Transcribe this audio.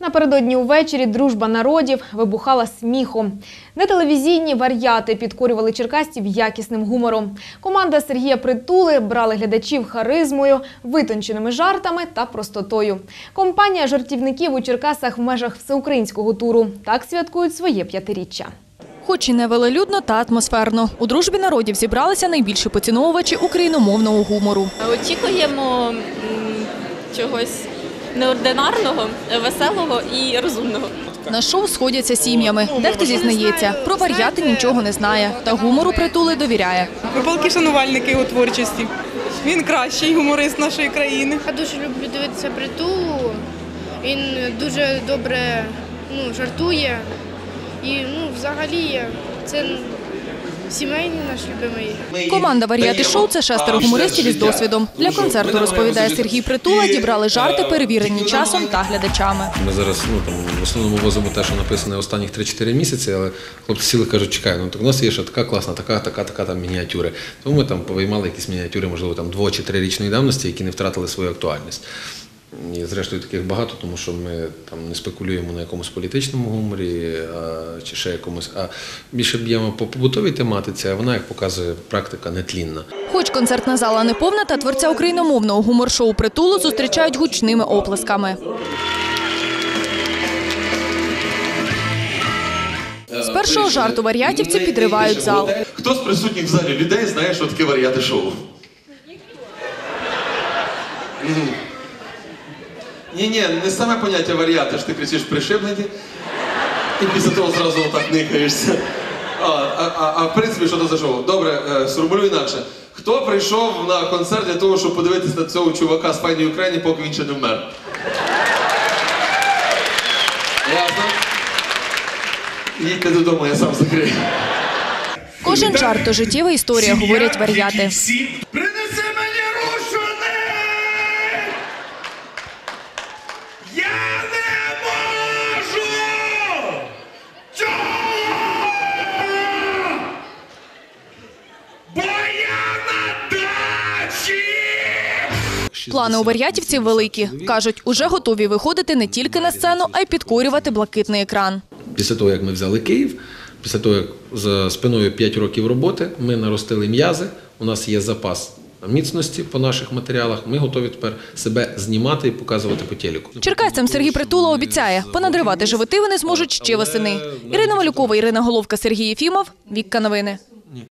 Напередодні увечері дружба народів вибухала сміхом. Нетелевізійні вар'яти підкорювали черкасців якісним гумором. Команда Сергія Притули брали глядачів харизмою, витонченими жартами та простотою. Компанія жартівників у Черкасах в межах всеукраїнського туру так святкують своє п'ятиріччя. Хоч і не велелюдно та атмосферно. У дружбі народів зібралися найбільші поціновувачі україномовного гумору. Очікуємо чогось неординарного, веселого і розумного. На шоу сходяться сім'ями. Дехто зізнається, про вар'яти нічого не знає, та гумору притули довіряє. Ми палки шанувальники його творчості. Він кращий гуморист нашої країни. Я дуже люблю дивитися притулу. Він дуже добре ну, жартує. І ну, взагалі це сімейний наш любимий. Команда варіати шоу це шестеро гумористів із досвідом. Для концерту розповідає Сергій Притула. Дібрали жарти, перевірені часом та глядачами. Ми зараз ну там в основному возимо те, що написане останніх 3-4 місяці, але хлопці сіли кажуть, чекай, ну так у нас є ще така класна, така, така, така там мініатюри. Тому ми там повиймали якісь мініатюри, можливо, там дво чи трирічної давності, які не втратили свою актуальність. І зрештою таких багато, тому що ми там не спекулюємо на якомусь політичному гуморі а, чи ще якомусь, а більше б'ємо по побутовій тематиці, а вона, як показує практика, нетлінна. Хоч концертна зала не повна, та творця україномовного гумор-шоу притулу зустрічають гучними оплесками. З першого жарту варіатівці підривають зал. Хто з присутніх в залі людей знає, що таке варіати шоу? Ні, ні, не саме поняття варіати, що ти кричиш пришиблені, і після того зразу отак нихаєшся. А, а, а, а в принципі, що це за шоу? Добре, е, сформулюю інакше. Хто прийшов на концерт для того, щоб подивитися на цього чувака з файної України, поки він ще не вмер? Ясно? Їдьте додому, я сам закрию. Кожен жарт то життєва історія, говорять варіати. Принеси мені Плани у варіатівців великі. Кажуть, уже готові виходити не тільки на сцену, а й підкорювати блакитний екран. Після того, як ми взяли Київ, після того, як за спиною 5 років роботи, ми наростили м'язи, у нас є запас міцності по наших матеріалах, ми готові тепер себе знімати і показувати по телеку. Черкасцям Сергій Притула обіцяє, понадривати животи вони зможуть ще восени. Ірина Малюкова, Ірина Головка, Сергій Єфімов. Вікка новини.